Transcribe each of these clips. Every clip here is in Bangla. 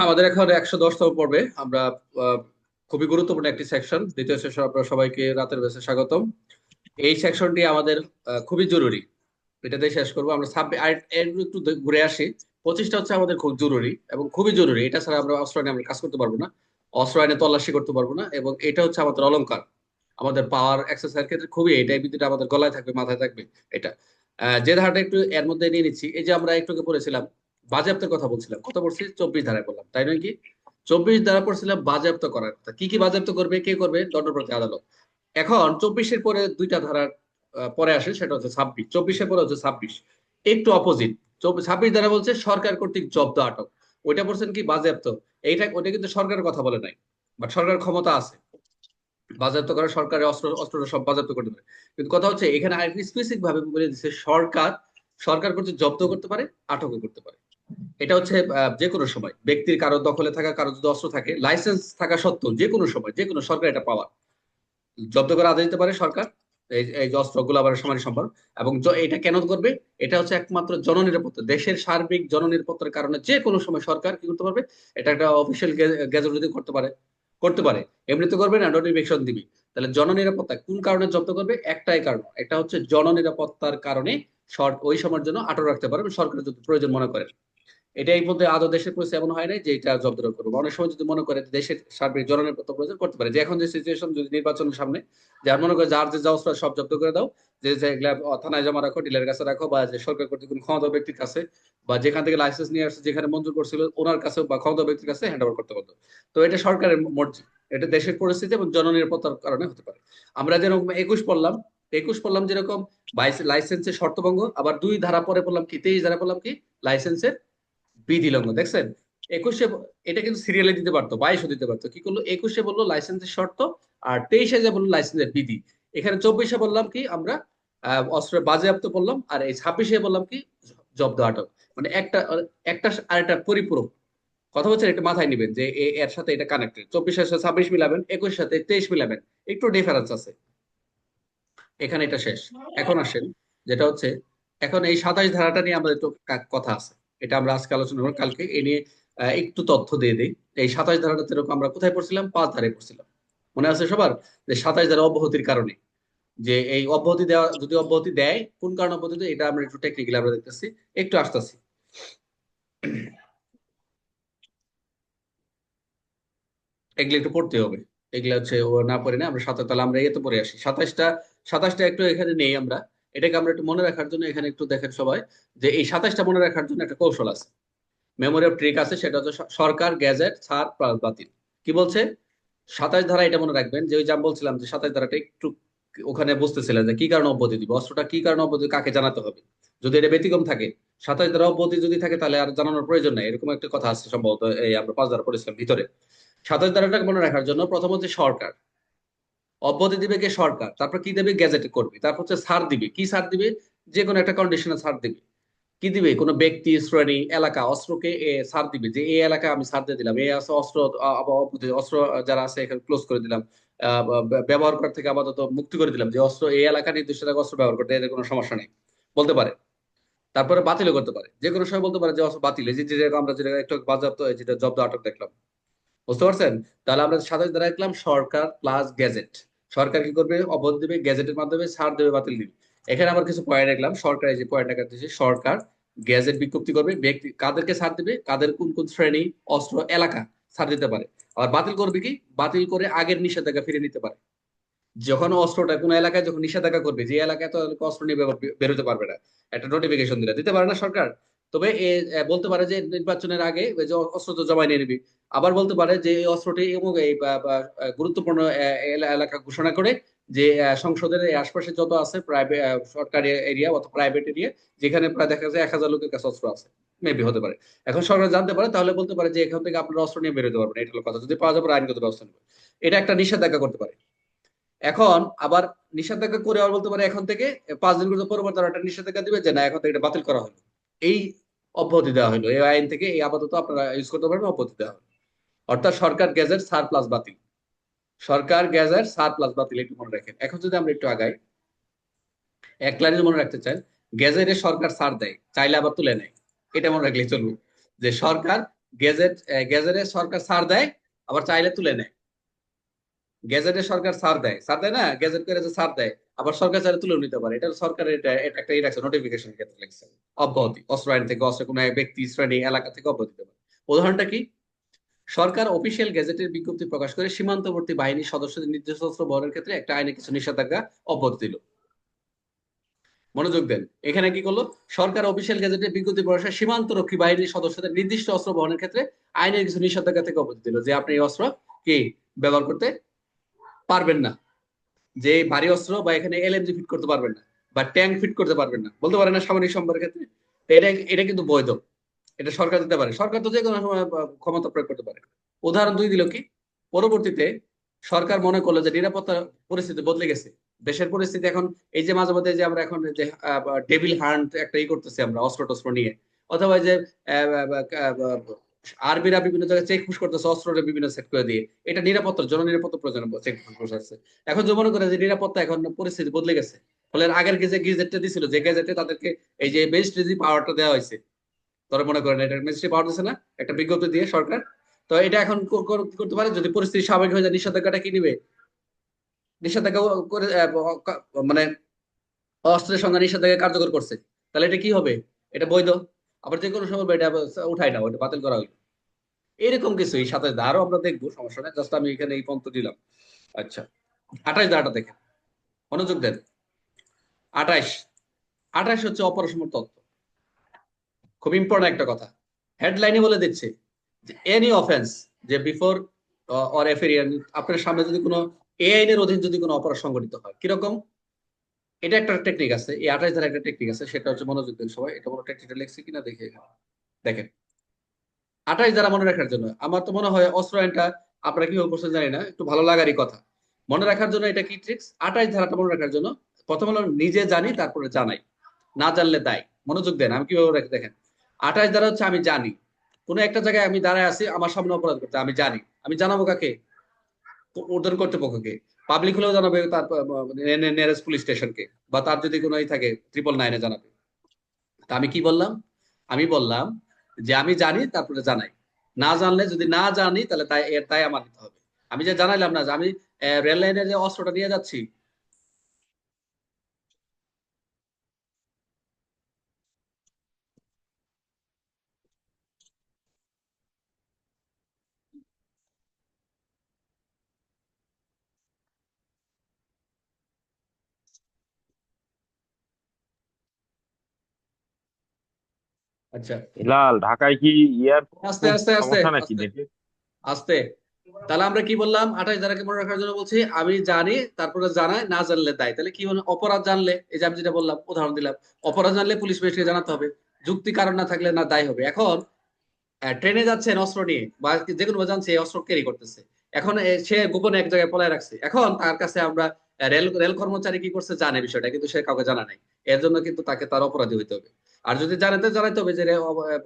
আমাদের এখন একশো দশতম পর্বে। আমরা খুবই গুরুত্বপূর্ণ একটি সেকশন দ্বিতীয় সেশন আপনারা সবাইকে রাতের বেসে স্বাগতম। এই সেকশনটি আমাদের খুবই জরুরি। এটাতে শেষ করব। আমরা একটু ঘুরে আসি। পঁচিশটা হচ্ছে আমাদের খুব জরুরি এবং খুবই জরুরি। এটা ছাড়া আমরা অস্ত্র আইনে আমরা কাজ করতে পারব না। অস্ত্র আইনে তল্লাশি করতে পারব না এবং এটা হচ্ছে আমাদের অলংকার। আমাদের পাওয়ার এক্সারসাইজ ক্ষেত্রে খুবই এটা এই বিদ্যুৎটা আমাদের গলায় থাকবে, মাথায় থাকবে, এটা। যে ধারাটা একটু এর মধ্যে নিয়ে নিচ্ছি। এই যে আমরা একটুকে পড়েছিলাম বাজেয়াপ্তের কথা বলছিলাম কত পড়ছি চব্বিশ ধারায় বললাম, তাই নয় কি? চব্বিশ ধারা পড়ছিলাম বাজেয়াপ্ত করার কথা। কি কি বাজেয়াপ্ত করবে, কে করবে? দণ্ডপ্রতি আদালত। এখন চব্বিশের পরে দুইটা ধারার পরে আসে, সেটা হচ্ছে ছাব্বিশ। চব্বিশের পরে হচ্ছে ছাব্বিশ। একটু অপোজিট ছাব্বিশ ধারা বলছে সরকার কর্তৃক জব্দ আটক। ওইটা বলছেন কি? বাজেয়াপ্ত। এইটা ওইটা কিন্তু সরকারের কথা বলে নাই বাট সরকার ক্ষমতা আছে। বাজেয়াপ্ত করা সরকারের অস্ত্র অস্ত্রটা সব বাজেয়াপ্ত করতে পারে কিন্তু কথা হচ্ছে এখানে আরেকটি স্পেসিফিক ভাবে বলে দিচ্ছে সরকার সরকার কর্তৃক জব্দ করতে পারে, আটকও করতে পারে। এটা হচ্ছে যে কোনো সময়। ব্যক্তির কারও দখলে থাকা, কারও যদি অস্ত্র থাকে লাইসেন্স থাকা সত্ত্বেও যে কোনো সময় যে কোনো সরকার এটা পাওয়ার। জব্দ করে আদেশ দিতে পারে সরকার, এই যে অস্ত্র গোলাবারের সমান সম্পর্ক এবং এটা কেন করবে? এটা হচ্ছে একমাত্র জননিরাপত্তা। দেশের সার্বিক জননিরাপত্তার কারণে যে কোনো সময় সরকার কি করতে পারবে? এটা একটা অফিসিয়াল গেজেট যদি করতে পারে করতে পারে এমনিতে করবে না নোটিফিকেশন দিবি। তাহলে জননিরাপত্তা কোন কারণে জব্দ করবে? একটাই কারণ, একটা হচ্ছে জননিরাপত্তার কারণে ওই সময়ের জন্য আটক রাখতে পারবে সরকার যদি প্রয়োজন মনে করে এটা এই মধ্যে আদৌ দেশের পরিস্থিতি এমন হয় নাই যে এটা জব্দ করব। অনেক সময় যদি মনে করে দেশের সার্বিক জননিরাপত্তা প্রয়োজন করতে পারে। যে এখন যে সিচুয়েশন যদি নির্বাচনের সামনে যার মনে করে যার যে যা অস্ত্র সব জব্দ করে দাও, যে যে এগুলা থানায় জমা রাখো, ডিলারের কাছে রাখো, বা যে সরকার কর্তৃক কোনো ক্ষমতা ব্যক্তির কাছে, বা যেখান থেকে লাইসেন্স নিয়ে আসছে, যেখানে মঞ্জুর করছিল, ওনার কাছে বা ক্ষমতা ব্যক্তির কাছে হ্যান্ড ওভার করতে পারতো। তো এটা সরকারের মর্জি। এটা দেশের পরিস্থিতি এবং জননিরাপত্তার কারণে হতে পারে। আমরা যেরকম একুশ পড়লাম একুশ পড়লাম যেরকম লাইসেন্সের শর্তভঙ্গ, আবার দুই ধারা পরে পড়লাম কি, তেইশ ধারা পড়লাম কি লাইসেন্সের বিধি লঙ্ঘন দেখছেন? একুশে এটা কিন্তু সিরিয়ালে দিতে পারতো বাইশও দিতে পারতো। কি করল? একুশে বলল লাইসেন্সের শর্ত আর তেইশে যে বলল লাইসেন্সের বিধি। এখানে চব্বিশে বললাম কি আমরা আহ, অস্ত্রের বাজেয়াপ্ত বললাম আর এই ছাব্বিশে বললাম কি জব্দ আটক। মানে একটা একটা আর একটা পরিপূরক। কথা হচ্ছে এটা মাথায় নিবেন যে এর সাথে এটা কানেক্টেড চব্বিশের সাথে ছাব্বিশ মিলাবেন একুশের সাথে তেইশ মিলাবেন। একটু ডিফারেন্স আছে। এখানে এটা শেষ। এখন আসেন যেটা হচ্ছে এখন এই সাতাশ ধারাটা নিয়ে আমাদের একটু কথা আছে। এটা আমরা আজকে আলোচনা করব। কালকে এ নিয়ে একটু তথ্য দিয়ে দিই। এই সাতাশ ধারাটা যেরকম আমরা কোথায় পড়ছিলাম? পাঁচ ধারে পড়ছিলাম। মনে আছে সবার? যে সাতাশ ধারা অব্যাহতির কারণে। যে এই অব্যাহতি দেওয়া, যদি অব্যাহতি দেয়, কোন কারণে অব্যাহতি দেয়, এটা আমরা একটু টেকনিক্যালি আমরা দেখতেছি। একটু আসতেছি। এগুলো একটু পড়তে হবে। এগুলো হচ্ছে না পড়ে না, আমরা সাতাশ, তাহলে আমরা এতে পড়ে আসি। সাতাশটা সাতাশটা একটু এখানে নেই আমরা। এটাকে আমরা একটু মনে রাখার জন্য এখানে একটু দেখেন সবাই, যে এই সাতাশটা মনে রাখার জন্য একটা কৌশল আছে। মেমোরি অফ ট্রিক আছে, সেটা হচ্ছে সরকার, গ্যাজেট, ছাড়, প্লাস বাতিল। কি বলছে? সাতাশ ধারা এটা মনে রাখবেন, যে ওই যে বলছিলাম যে সাতাশ ধারাটা একটু ওখানে বুঝতেছিলেন যে কি কারণে অব্যাহতি দিব, অস্ত্রটা কি কারণে অব্যাহতি কাকে জানাতে হবে? যদি এটা ব্যতিক্রম থাকে, সাতাশ ধারা অব্যাহতি যদি থাকে তাহলে আর জানানোর প্রয়োজন নাই, এরকম একটা কথা আছে সম্ভবত এই আমরা পাঁচ ধারা পড়েছিলাম ভিতরে। সাতাশ ধারাটাকে মনে রাখার জন্য প্রথম হচ্ছে সরকার। অব্যাহতি দিবে কে সরকার? তারপর কি দেবে? গ্যাজেটে করবে। তারপর হচ্ছে ছাড় দিবে। কি ছাড় দিবে? যে কোনো একটা কন্ডিশনে ছাড় দিবে। কি দিবে? কোনো ব্যক্তি, শ্রেণি, এলাকা, অস্ত্রকে ছাড় দিবে যে, এই এলাকায় আমি ছাড় দিয়ে দিলাম। এই আছে অস্ত্র অস্ত্র যারা আছে এখানে ক্লোজ করে দিলাম। ব্যবহার করার থেকে আপাতত মুক্তি করে দিলাম যে, অস্ত্র, এই এলাকা নির্দিষ্ট অস্ত্র ব্যবহার করতে এদের কোনো সমস্যা নেই। বলতে পারে। তারপরে বাতিলও করতে পারে। যে কোনো সময় বলতে পারে যে, অস্ত্র বাতিল। এই যে আমরা যেটা একটু বাজাপ্ত যেটা জব্দ আটক দেখলাম। বুঝতে পারছেন? তাহলে আমরা সাতাশ দ্বারা দেখলাম সরকার প্লাস গ্যাজেট সরকার কি করবে? অবধ দিবে গ্যাজেটের মাধ্যমে ছাড় দেবে, বাতিল দিবে। এখানে আবার কিছু পয়েন্ট দেখলাম। সরকার যে পয়েন্টটা কাটতেছে, সরকার গ্যাজেট বিজ্ঞপ্তি করবে, ব্যক্তি কাদেরকে ছাড় দিবে, কাদের কোন কোন শ্রেণি, অস্ত্র, এলাকা ছাড় দিতে পারে। আবার বাতিল করবে কি? বাতিল করে আগের নিষেধাজ্ঞা ফিরে নিতে পারে। যখন অস্ত্রটা কোন এলাকায়, যখন নিষেধাজ্ঞা করবে, যে এলাকায় তো অস্ত্র নিয়ে বেরোতে পারবে না। একটা নোটিফিকেশন দিলে। দিতে পারে না সরকার? তবে বলতে পারে যে নির্বাচনের আগে যে অস্ত্র জমা নিয়ে নিবি। আবার বলতে পারে যে এই অস্ত্রটি এবং এই গুরুত্বপূর্ণ এলাকা ঘোষণা করে যে সংসদের আশপাশে যত আছে প্রাইভেট সরকারি এরিয়া অথবা প্রাইভেট এরিয়া যেখানে প্রায় দেখা যায় এক হাজার লোকের কাছে অস্ত্র আছে। মেবি হতে পারে। এখন সরকার জানতে পারে, তাহলে বলতে পারে যে এখান থেকে আপনারা অস্ত্র নিয়ে বেরোতে পারবেন। এটা হলো কথা। যদি পাওয়া যাবে আইনগত ব্যবস্থা নেবে এটা একটা নিষেধাজ্ঞা করতে পারে। এখন আবার নিষেধাজ্ঞা করে আবার বলতে পারে এখন থেকে, পাঁচ দিন পরবর্তী আবার একটা নিষেধাজ্ঞা দিবে যে না, এখন থেকে এটা বাতিল করা হলো। এই অব্যাহতি দেওয়া হলো। এই আইন থেকে এই আপাতত আপনারা ইউজ করতে পারবেন, অব্যাহতি দেওয়া হলো। অর্থাৎ সরকার গ্যাজেট, সার প্লাস বাতিল। সরকার গ্যাজেট, সার প্লাস বাতিল, একটু মনে রাখেন। এখন যদি আমরা একটু আগাই, এক লাইনে মনে রাখতে চান গ্যাজেটে সরকার সার দেয়, চাইলে আবার তুলে নেয়। এটা মনে রাখলে চলবে। যে সরকার গেজেট গেজেটে সরকার সার দেয়, আবার চাইলে তুলে নেয়। গেজেটে সরকার ছাড় দেয়। সার দেয় না? গেজেট করে যে ছাড় দেয়। আবার সরকার চাইলে তুলে নিতে পারে। এটা সরকারের এটা এটা একটা ই নোটিফিকেশন ক্ষেত্রে লিখছে। অব্যাহতি। অস্ত্র আইন থেকে অস্ত্র কোনো ব্যক্তি, শ্রেণি, এলাকা থেকে অব্যাহতি দিতে পারে। উদাহরণটা কি? সরকার অফিসিয়াল গেজেটের বিজ্ঞপ্তি প্রকাশ করে সীমান্তবর্তী বাহিনীর সদস্যদের নির্দিষ্ট অস্ত্র বহনের ক্ষেত্রে একটা আইনে কিছু নিষেধাজ্ঞা অব্যাহতি দিল। মনোযোগ দেন। এখানে কি করল? সরকার অফিসিয়াল গেজেটের বিজ্ঞপ্তি প্রকাশ সীমান্ত রক্ষী বাহিনীর সদস্যদের নির্দিষ্ট অস্ত্র বহনের ক্ষেত্রে আইনের কিছু নিষেধাজ্ঞা থেকে অব্যাহতি দিল যে আপনি এই অস্ত্র কি ব্যবহার করতে পারবেন না। যে ভারী অস্ত্র বা এখানে এলএমজি ফিট করতে পারবেন না বা ট্যাঙ্ক ফিট করতে পারবেন না। বলতে পারেন না সামরিক সম্পর্কের ক্ষেত্রে, এটা এটা কিন্তু বৈধ। এটা সরকার দিতে পারে। সরকার তো যে কোনো সময় ক্ষমতা প্রয়োগ করতে পারে। উদাহরণ দুই দিল কি? পরবর্তীতে সরকার মনে করল যে নিরাপত্তা পরিস্থিতি বদলে গেছে। দেশের পরিস্থিতি এখন, এই যে মাঝে মাঝে যে আমরা এখন যে টেবিল হান্ট একটা ই করতেছি আমরা অস্ত্র টস্ত্র নিয়ে। অথবা যে আর্মিরা বিভিন্ন জায়গায় চেক পুশ করতেছে, অস্ত্রের বিভিন্ন সেট করে দিয়ে। এটা নিরাপত্তার জন্য নিরাপত্তা প্রয়োজন চেক পুশ আছে এখন যে মনে করে যে নিরাপত্তা এখন পরিস্থিতি বদলে গেছে, ফলে আগের যে গেজেটটা দিছিল, যে গেজেটে তাদেরকে এই যে ম্যাজিস্ট্রেসি পাওয়ারটা দেওয়া হয়েছে, তোরা মনে করেন এটা ম্যাজিস্ট্রেট পাওয়ার দিচ্ছে না, একটা বিজ্ঞপ্তি দিয়ে সরকার, তো এটা এখন করতে পারে? যদি পরিস্থিতি স্বাভাবিক হয়ে যায়, নিষেধাজ্ঞাটা কি নিবে? নিষেধাজ্ঞা করে মানে অস্ত্রের সঙ্গে নিষেধাজ্ঞা কার্যকর করছে, তাহলে এটা কি হবে? এটা বৈধ? আবার যে কোনো সময় এটা উঠাই না ওটা বাতিল করা হইল। এরকম কিছু, এই সাথে আরও আমরা দেখব, সমস্যা নেই জাস্ট আমি এখানে এই পন্থ দিলাম। আচ্ছা আঠাশ দাঁড়াটা দেখেন, মনোযোগ দেন। আঠাইশ আঠাইশ হচ্ছে অপরাসমের তত্ত্ব। খুব ইম্পর্টেন্ট একটা কথা। হেডলাইনে বলে দিচ্ছে যে এনি অফেন্স যে বিফোর অর এফেরিয়ান আপনার সামনে যদি কোনো এ আইনের অধীন যদি কোনো অপরাধ সংঘটিত হয়, কীরকম? এটা একটা টেকনিক আছে, এই আঠাশ ধারা একটা টেকনিক আছে, সেটা হচ্ছে মনোযোগ দেন সবাই, এটা কোনো টেকনিকটা লেখছি কিনা দেখে দেখেন, আঠাশ ধারা মনে রাখার জন্য, আমার তো মনে হয় অস্ত্র আইনটা আপনারা কি করছেন জানি না, একটু ভালো লাগারই কথা। মনে রাখার জন্য এটা কি ট্রিক্স আঠাশ ধারাটা মনে রাখার জন্য, প্রথম হলো নিজে জানি, তারপরে জানাই। না জানলে দায়, মনোযোগ দেন, আমি কীভাবে রাখি দেখেন, আঠাশ ধারা হচ্ছে আমি জানি। কোনো একটা জায়গায় আমি দাঁড়ায় আছি, আমার সামনে অপরাধ করতে, আমি জানি। আমি জানাব কাকে? উর্ধন কর্তৃপক্ষকে। পাবলিক হলেও জানাবে তার নিয়ারেস্ট পুলিশ স্টেশনকে বা তার যদি কোনো ই থাকে ট্রিপল নাইনে জানাবে। তা আমি কি বললাম? আমি বললাম যে আমি জানি, তারপরে জানাই। না জানলে, যদি না জানি, তাহলে তাই তাই আমার নিতে হবে। আমি যে জানাইলাম না যে আমি রেল লাইনে যে অস্ত্রটা নিয়ে যাচ্ছি আচ্ছা। ঢাকায় কি ইয়ার আস্তে আস্তে আস্তে আস্তে। তাহলে আমরা কি বললাম? আঠাশ ধারাকে মনে রাখার জন্য বলছি আমি জানি তারপরে জানাই না জানলে দায়। তাহলে কি মানে অপরাধ জানলে এই যে আমি যেটা বললাম উদাহরণ দিলাম অপরাধ জানলে পুলিশ জানাতে হবে। যুক্তি কারণ না থাকলে না দায় হবে। এখন ট্রেনে যাচ্ছেন অস্ত্র নিয়ে বা যে কোনো জানছে এই অস্ত্র ক্যারি করতেছে। এখন সে গোপনে এক জায়গায় পলায় রাখছে। এখন তার কাছে আমরা রেল রেল কর্মচারী কি করছে জানে বিষয়টা কিন্তু সে কাউকে জানা নাই। এর জন্য কিন্তু তাকে তার অপরাধী হইতে হবে। আর যদি জানাতে জানাইতে হবে যে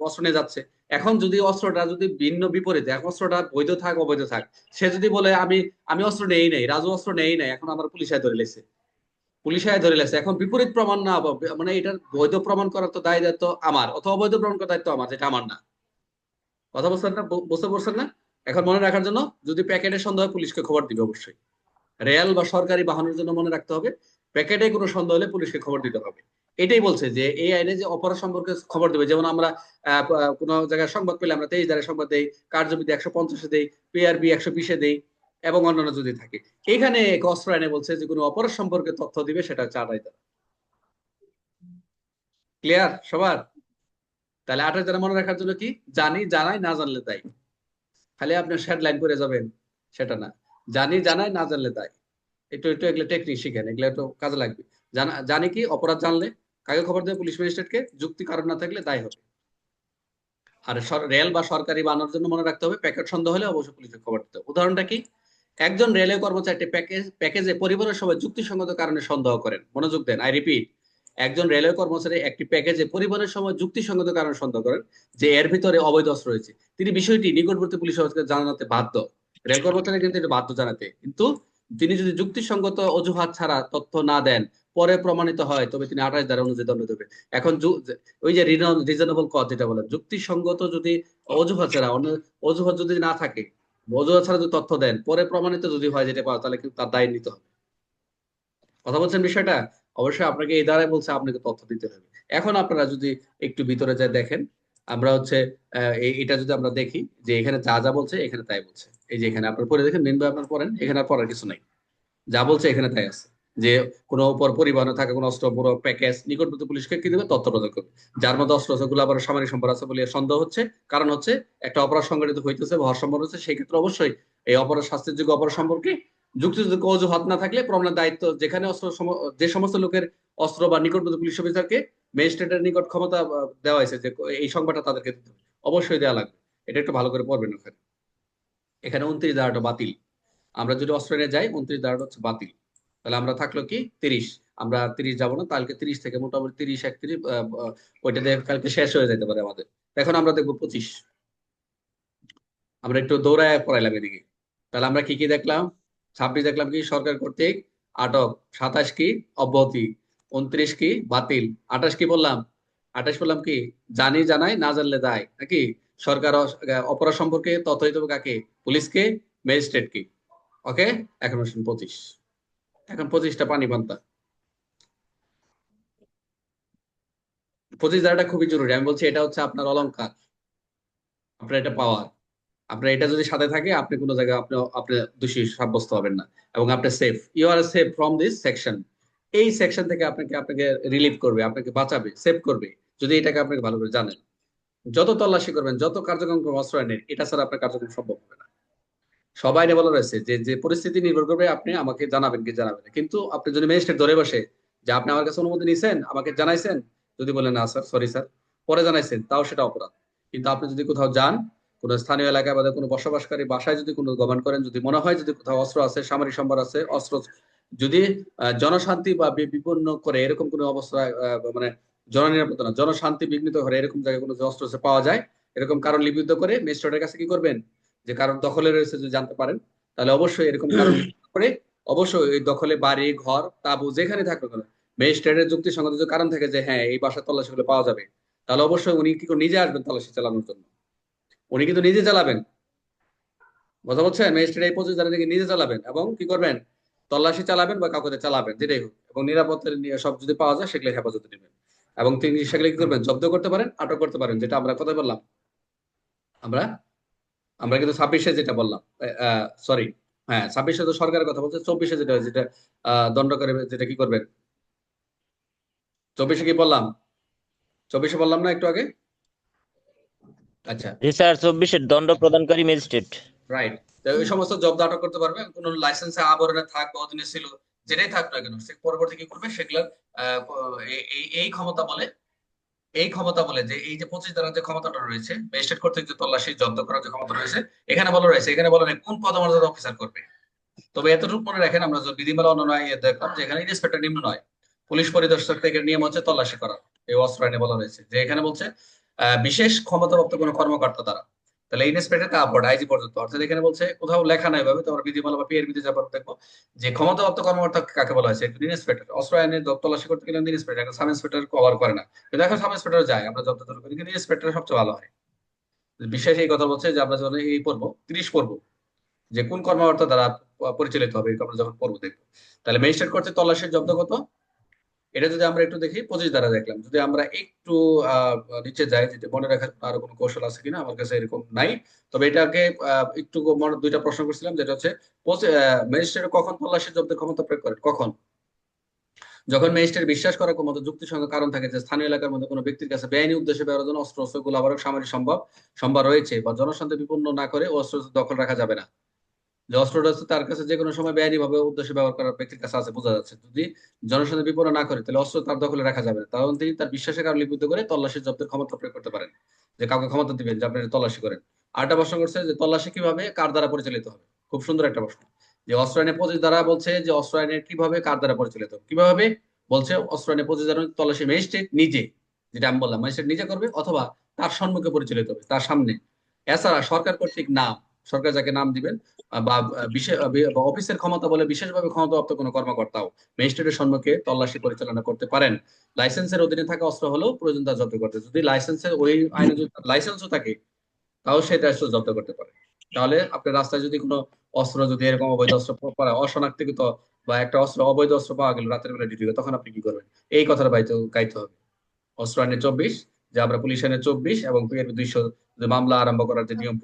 অস্ত্র যাচ্ছে। এখন যদি অস্ত্রটা যদি ভিন্ন বিপরীতে অস্ত্রটা বৈধ থাক, অবৈধ থাক, সে যদি বলে, আমি আমি অস্ত্র নেই নাই, রাজু অস্ত্র নেই নাই, এখন আমার পুলিশায় ধরে লেছে। পুলিশায় ধরে লেছে। এখন বিপরীত প্রমাণ না মানে এটার বৈধ প্রমাণ করার তো দায় দায়িত্ব আমার, অথবা অবৈধ প্রমাণ করার দায়িত্ব আমার, যেটা আমার না। কথা বুঝছেন না? বুঝতে পারছেন না? এখন মনে রাখার জন্য যদি প্যাকেটের সন্দেহ পুলিশকে খবর দিবে অবশ্যই। রেল বা সরকারি বাহনের জন্য মনে রাখতে হবে, প্যাকেটে কোনো সন্দেহ হলে পুলিশকে খবর দিতে হবে। এটাই বলছে যে এই আইনে যে অপরাধ সম্পর্কে খবর দেবে, যেমন আমরা কোনো জায়গায় সংবাদ পেলে আমরা তেইশ ধারে সংবাদ দেই কার্যবিধি একশো পঞ্চাশে দেই পিআরবি একশো বিশে দেই, এবং অন্যান্য যদি থাকে। এখানে অস্ত্র আইনে বলছে যে কোনো অপরাধ সম্পর্কে তথ্য দিবে, সেটা আড়াই ধারা। ক্লিয়ার সবার? তাহলে আঠাশ ধারা মনে রাখার জন্য কি? জানি, জানাই, না জানলে তাই। খালি আপনার শ্যাড লাইন করে যাবেন, সেটা না। জানি, জানাই, না জানলে তাই। একটু একটু এগুলো টেকনিক শিখেন, এগুলো একটু কাজে লাগবে। জানা, জানি কি? অপরাধ জানলে কাকে খবর দেবে পুলিশ ম্যাজিস্ট্রেটকে? যুক্তি কারণ না থাকলে দায় হবে। আর রেল বা সরকারি বানানোর জন্য মনে রাখতে হবে, প্যাকেট সন্দেহ হলে অবশ্যই পুলিশের খবর দিতে উদাহরণটা কি? একজন রেলওয়ে কর্মচারী প্যাকেজ প্যাকেজে পরিবারের সবাই যুক্তিসঙ্গত কারণে সন্দেহ করেন। মনোযোগ দেন, আই রিপিট, একজন রেলওয়ে কর্মচারী একটি প্যাকেজে পরিবারের সময় যুক্তিসঙ্গত কারণে সন্দেহ করেন, যে এর ভিতরে অবৈধ অস্ত্র রয়েছে। তিনি বিষয়টি নিকটবর্তী পুলিশ জানাতে বাধ্য। রেল কর্মচারী কিন্তু এটা বাধ্য জানাতে। কিন্তু তিনি যদি যুক্তিসঙ্গত অজুহাত ছাড়া তথ্য না দেন পরে প্রমাণিত হয়, তবে তিনি আঠাশ ধারা অনুযায়ী দণ্ড দেবে। এখন ওই যে রিজনেবল কজ যেটা বলে যুক্তিসঙ্গত যদি অজুহাত ছাড়া, অন্য অজুহাত যদি না থাকে, অজুহাত ছাড়া যদি তথ্য দেন, পরে প্রমাণিত যদি হয় যেটা পাওয়া, তাহলে কিন্তু তার দায় নিতে হবে। কথা বলছেন বিষয়টা? অবশ্যই আপনাকে এই দ্বারাই বলছে, আপনাকে তথ্য দিতে হবে। এখন আপনারা যদি একটু ভিতরে যায় দেখেন, আমরা হচ্ছে এটা যদি আমরা দেখি, যে এখানে যা যা বলছে, এখানে তাই বলছে। এই যে এখানে আপনার পরে দেখেন মেন আপনার পড়েন, এখানে আর পড়ার কিছু নাই। যা বলছে, এখানে তাই আছে। যে কোনো উপর পরিবহনে থাকা, কোনো অস্ত্র বড় প্যাকেজ, নিকটবর্তী পুলিশকে কি দেবে? তথ্য প্রদান করবে। যার মধ্যে অস্ত্রগুলো আবার সামরিক সম্পদ আছে বলে সন্দেহ হচ্ছে। কারণ হচ্ছে, একটা অপরাধ সংগঠিত হইতেছে হওয়ার সম্ভাবনা হচ্ছে সেই ক্ষেত্রে অবশ্যই এই অপরাধ শাস্তির যোগ্য অপরাধ সম্পর্কে যুক্তিযুক্ত অজুহাত না থাকলে প্রমাণের দায়িত্ব যেখানে অস্ত্র যে সমস্ত লোকের অস্ত্র বা নিকটবর্তী পুলিশ অফিসারকে ম্যাজিস্ট্রেটের নিকট ক্ষমতা দেওয়া হয়েছে যে এই সংবাদটা তাদেরকে দিতে হবে অবশ্যই দেওয়া লাগবে। এটা একটু ভালো করে পড়বেন ওখানে। এখানে উনত্রিশ ধারাটা বাতিল। আমরা যদি অস্ট্রেলিয়া যাই, উনত্রিশ ধারাটা হচ্ছে বাতিল। তাহলে আমরা থাকল কি? তিরিশ। আমরা তিরিশ যাব না, কালকে তিরিশ থেকে মোটামুটি তিরিশ, একত্রিশ ওইটা দিয়ে কালকে শেষ হয়ে যেতে পারে আমাদের। এখন আমরা দেখব পঁচিশ। আমরা একটু দৌড়ায় পড়াইলাম এদিকে। তাহলে আমরা কি কি দেখলাম? ছাব্বিশ দেখলাম কি? সরকার কর্তৃক আটক। সাতাশ কি? অব্যাহতি। উনত্রিশ কি? বাতিল। আঠাশ কি বললাম? আঠাশ বললাম কি? জানি জানাই না জানলে দায়। নাকি? সরকার অপরাধ সম্পর্কে তথ্য দিতে কাকে? পুলিশকে? ম্যাজিস্ট্রেট কি ওকে? এখন পঁচিশ। এখন পঁচিশটা পানি পান্তা। পঁচিশ ধারাটা খুবই জরুরি। আমি বলছি এটা হচ্ছে আপনার অলংকার। আপনার এটা পাওয়ার। আপনার এটা যদি সাথে থাকে, আপনি কোনো জায়গায় আপনি আপনি দোষী সাব্যস্ত হবেন না। এবং আপনি safe you are safe from this section এই সেকশন থেকে আপনাকে আপনাকে রিলিভ করবে, আপনাকে বাঁচাবে সেভ করবে। যদি এটাকে আপনাকে ভালো করে জানেন। যত তল্লাশি করবেন, যত কার্যক্রম করবেন, অস্ত্র আইনের, এটা ছাড়া আপনার কার্যক্রম সম্ভব হবে না। সবাই আইনে বলা রয়েছে যে যে পরিস্থিতি নির্ভর করবে, আপনি আমাকে জানাবেন কি জানাবেন কিন্তু আপনি যদি ম্যাজিস্ট্রেট ধরে বসে যে, আপনি আমার কাছে অনুমতি নিয়েছেন আমাকে জানাইছেন, যদি বলেন না স্যার সরি স্যার পরে জানাইছেন, তাও সেটা অপরাধ। কিন্তু আপনি যদি কোথাও যান, কোনো স্থানীয় এলাকায় বা কোনো বসবাসকারী বাসায় যদি কোনো গমন করেন, যদি মনে হয় যদি কোথাও অস্ত্র আছে, সামরিক সম্পদ আছে, অস্ত্র যদি জনশান্তি বা বিপন্ন করে এরকম কোনো অবস্থা মানে জননিরাপত্তা না, জনশান্তি বিঘ্নিত করে এরকম জায়গায় কোনো অস্ত্র পাওয়া যায়, এরকম কারণ লিপিবদ্ধ করে ম্যাজিস্ট্রেটের কাছে কি করবেন? যে কারণ দখলে রয়েছে যদি জানতে পারেন তাহলে অবশ্যই এরকম কারণ করে অবশ্যই ওই দখলে বাড়ি ঘর তাবু যেখানে থাকবে কেন ম্যাজিস্ট্রেটের যুক্তিসঙ্গত যদি কারণ থাকে যে হ্যাঁ এই বাসায় তল্লাশি করে পাওয়া যাবে তাহলে অবশ্যই উনি কি করে নিজে আসবেন তল্লাশি চালানোর জন্য? উনি কিন্তু নিজে চালাবেন। কথা বলছেন ম্যাজিস্ট্রেট এই পঁচিশ জানুয়ারি নিজে চালাবেন এবং কি করবেন? তল্লাশি চালাবেন বা কাউকে চালাবেন যেটাই হোক। এবং নিরাপত্তা নিয়ে সব যদি পাওয়া যায় সেগুলো হেফাজতে নেবেন। এবং তিনি সেগুলো কি করবেন? জব্দ করতে পারেন আটক করতে পারেন যেটা আমরা কথা বললাম। আমরা আমরা কিন্তু ছাব্বিশে যেটা বললাম সরি হ্যাঁ ছাব্বিশে তো সরকারের কথা বলছে চব্বিশে যেটা যেটা দণ্ড করে যেটা কি করবেন? চব্বিশে কি বললাম? চব্বিশে বললাম না একটু আগে? আচ্ছা। জি স্যার চব্বিশের দণ্ড প্রদানকারী ম্যাজিস্ট্রেট। রাইট তো ওই সমস্ত জব্দ আটক করতে পারবে কোন লাইসেন্সে আবরণে থাক বা অধীনে ছিল যেটাই থাক না কেন সে পরবর্তী কি করবে? সেগুলোর এই ক্ষমতা বলে এই ক্ষমতা বলে যে, এই যে পঁচিশ ধারার যে ক্ষমতাটা রয়েছে, ম্যাজিস্ট্রেট কর্তৃক যে তল্লাশি, জব্দ করার যে ক্ষমতা রয়েছে, এখানে বলা রয়েছে, এখানে বলা নেই কোন পদমর্যাদার অফিসার করবে। তবে এতটুকু মনে রাখেন আমরা যদি বিধিমালা ইয়ে দেখলাম যে এখানে ইন্সপেক্টর নিম্ন নয়, পুলিশ পরিদর্শক থেকে নিয়ম হচ্ছে তল্লাশি করা। এই অস্ত্র আইনে বলা রয়েছে যে এখানে বলছে বিশেষ ক্ষমতাপ্রাপ্ত কোনো কর্মকর্তা দ্বারা তাহলে ইন্সপেক্টর তারপর আইজি পর্যন্ত। অর্থাৎ এখানে বলছে, কোথাও লেখা নাই ভাবে তোমার বিধিমালা বা পিএর বিধি যাবার দেখব যে ক্ষমতাপ্রাপ্ত কর্মকর্তা কাকে বলা হয়েছে। ইন্সপেক্টর অস্ত্র আইনে তল্লাশি করতে গেলে ইন্সপেক্টর এখন সাব ইন্সপেক্টর কভার করে না। কিন্তু এখন সাব ইন্সপেক্টর যায়, আমরা যতদূর করি, কিন্তু ইন্সপেক্টর সবচেয়ে ভালো হয়। বিশেষ এই কথা বলছে যে আমরা যখন এই পড়ব, তিরিশ পড়ব, যে কোন কর্মকর্তা দ্বারা পরিচালিত হবে আমরা যখন পড়ব দেখব। তাহলে ম্যাজিস্ট্রেট করছে তল্লাশির জব্দ কত? এটা যদি আমরা একটু দেখি, পঁচিশ দ্বারা দেখলাম। যদি আমরা একটু নিচে যাই যেটা মনে রাখার আরও কোনো কৌশল আছে কিনা, আমার কাছে এরকম নাই। তবে এটাকে একটু দুইটা প্রশ্ন করছিলাম, যেটা হচ্ছে ম্যাজিস্ট্রেট কখন তল্লাশি জব্দের ক্ষমতা প্রয়োগ করে? কখন? যখন ম্যাজিস্ট্রেট বিশ্বাস করার মতো যুক্তিসঙ্গ কারণ থাকে যে স্থানীয় এলাকার মধ্যে কোনো ব্যক্তির কাছে বেআইনি উদ্দেশ্যে ব্যবহারের জন্য অস্ত্র অস্ত্র গোলাবারক সামরিক সম্ভব সম্ভব রয়েছে বা জনশান্তি বিপন্ন না করে অস্ত্র দখল রাখা যাবে না। যে অস্ত্রটা হচ্ছে তার কাছে যে কোনো সময় বেআইনি ভাবে উদ্দেশ্যে ব্যবহার করার ব্যক্তির কাছে আছে, বোঝা যাচ্ছে। যদি জনসাধারণ না করে, তাহলে অস্ত্র তার দখলে রাখা যাবে না। তখন তিনি তার বিশ্বাসের কারণ লিপিবদ্ধ করে জব্দের ক্ষমতা প্রয়োগ করতে পারেন। যে কাউকে ক্ষমতা দিবেন, যে আপনি তল্লাশি করেন। আরেকটা প্রশ্ন করছে যে তল্লাশি কীভাবে কার দ্বারা পরিচালিত হবে? খুব সুন্দর একটা প্রশ্ন। যে অস্ত্র আইনে পঁচিশ দ্বারা বলছে যে অস্ত্র আইনের কীভাবে কার দ্বারা পরিচালিত কীভাবে? বলছে অস্ত্র আইনে পঁচিশ দ্বারা তল্লাশি ম্যাজিস্ট্রেট নিজে, যেটা আমি বললাম, ম্যাজিস্ট্রেট নিজে করবে অথবা তার সম্মুখে পরিচালিত হবে, তার সামনে। এছাড়া সরকার কর্তৃক নাম সরকার যাকে নাম দিবেন, বা বিশেষ অফিসের ক্ষমতা বলে বিশেষভাবে ক্ষমতাপ্রাপ্ত কোনো কর্মকর্তাও ম্যাজিস্ট্রেটের সম্মুখে তল্লাশি পরিচালনা করতে পারেন। লাইসেন্সের অধীনে থাকা অস্ত্র হলেও প্রয়োজন তা জব্দ করতে। যদি লাইসেন্সের ওই আইনে যদি লাইসেন্সও থাকে, তাও সেটা অস্ত্র জব্দ করতে পারে। তাহলে আপনার রাস্তায় যদি কোনো অস্ত্র যদি এরকম অবৈধ অস্ত্র অশনাক্তিকৃত বা একটা অস্ত্র, অবৈধ অস্ত্র পাওয়া গেল, রাতের বেলা ডিউটি তখন আপনি কি করবেন? এই কথাটা বাইতে গাইতে হবে। অস্ত্র আইনে চব্বিশ যে আমরা পুলিশ আইনে চব্বিশ এবং দুইশো যে মামলা আরম্ভ করার যে নিয়ম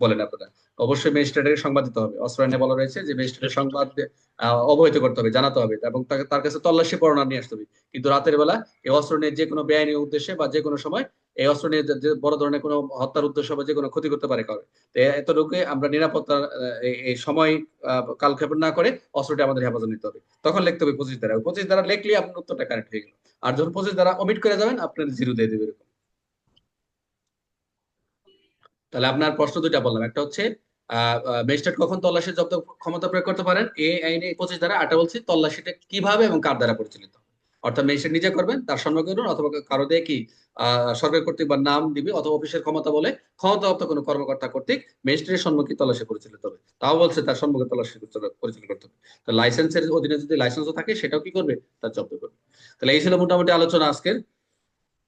বলেন আপনারা। অবশ্যই ম্যাজিস্ট্রেটের সংবাদ দিতে হবে। অস্ত্র আইনে বলা রয়েছে যে ম্যাজিস্ট্রেটের সংবাদ অবহিত করতে হবে, জানাতে হবে। এবং তাকে তার কাছে তল্লাশি পরোয়ানা নিয়ে আসতে হবে। কিন্তু রাতের বেলা এই অস্ত্র নিয়ে যে কোনো বেআইনি উদ্দেশ্যে বা যে কোনো সময় এই অস্ত্র নিয়ে যে- বড় ধরনের কোনো হত্যার উদ্দেশ্য বা যে কোনো ক্ষতি করতে পারে কারও তো এতটুকু আমরা নিরাপত্তার এই- সময় কালক্ষেপণ না করে অস্ত্রটি আমাদের হেফাজত নিতে হবে। তখন লিখতে হবে পঁচিশ দ্বারা পঁচিশ দ্বারা লিখলে আপনার উত্তরটা কারেক্ট হয়ে গেল। আর যখন পঁচিশ দ্বারা অমিট করে যাবেন, আপনার জিরো দিয়ে দেবে এরকম। তাহলে আপনার প্রশ্ন দুইটা বললাম। একটা হচ্ছে ম্যাজিস্ট্রেট কখন তল্লাশি জব্দ ক্ষমতা প্রয়োগ করতে পারেন? এই আইনে পঁচিশ দ্বারা আটা বলছি, তল্লাশিটা কীভাবে এবং কার দ্বারা পরিচালিত? অর্থাৎ ম্যাজিস্ট্রেট নিজে করবেন, তার করুন, অথবা কারও দিয়ে কি সরকার কর্তৃক বা নাম দিবে, অথবা অফিসের ক্ষমতা বলে ক্ষমতাপ্রাপ্ত কোনো কর্মকর্তা কর্তৃক ম্যাজিস্ট্রেটের সম্মুখে তল্লাশি পরিচালিত হবে। তাও বলছে তার সম্মুখে তল্লাশি পরিচালনা করতে হবে। তো লাইসেন্সের অধীনে যদি লাইসেন্সও থাকে, সেটাও কি করবে? তার জব্দ করবে। তাহলে এই ছিল মোটামুটি আলোচনা আজকের।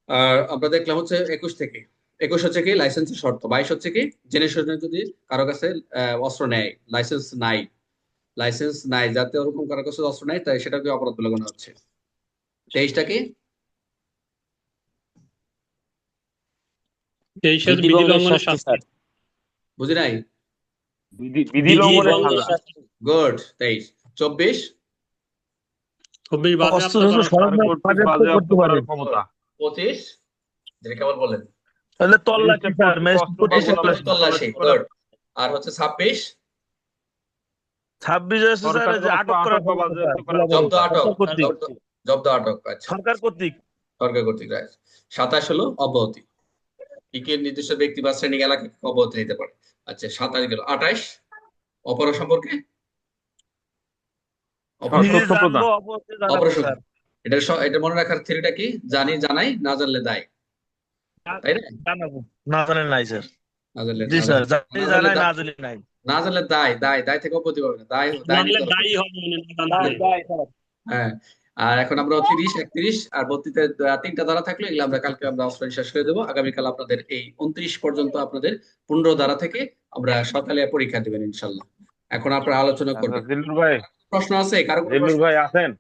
আর আমরা দেখলাম হচ্ছে একুশ থেকে। একুশ হচ্ছে কি লাইসেন্সের শর্ত বাইশ হচ্ছে কি জেনে শুনে যদি কারও কাছে আহ, অস্ত্র নেয় লাইসেন্স নাই লাইসেন্স নাই যাতে ওরকম কারও কাছে অস্ত্র নাই তাই সেটাকে অপরাধ বলে গণনা হচ্ছে। তেইশটা কি? বুঝি নাই। গুড তেইশ। চব্বিশ? চব্বিশ পঁচিশ? যেটা কেবল বললেন। তাহলে তল্লাশি আর হচ্ছে ছাব্বিশ? ছাব্বিশ হচ্ছে স্যার যে আটক করা জব্দ আটক জব্দ- আটক আচ্ছা। সরকার কর্তৃক। সরকার কর্তৃক সাতাশ হলো অব্যাহতি। কি কি নির্দিষ্ট ব্যক্তি বা শ্রেণি এলাকা অব্যাহতি নিতে পারে। আচ্ছা সাতাশ গেল। আঠাশ? অপরাধ সম্পর্কে? অপরাধ। এটা এটা মনে রাখার থিওরিটা কি? জানি জানাই না জানলে দায়। তাই না? জানাব। না জানেন নাই স্যার। জি স্যার জানি জানাই জানলে না জানি নাই। না জানলে দায় দায় দায় থেকে না দায় দায় নিতে হবে। দায়ী হবে মানে। হ্যাঁ আর এখন আমরা তিরিশ একত্রিশ আর তিনটা ধারা থাকলে এগুলো আমরা কালকে আমরা অস্ট্রেলিয়া শেষ করে দেবো। আগামীকাল আপনাদের এই উনত্রিশ পর্যন্ত আপনাদের পনেরো ধারা থেকে আমরা সকালে পরীক্ষা দেবেন ইনশাল্লাহ। এখন আপনারা আলোচনা আচ্ছা, করবেন। জিল্লুর ভাই প্রশ্ন আছে? কারও কোনো প্রশ্ন? ভাই আছেন?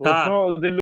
হ্যাঁ। প্রশ্ন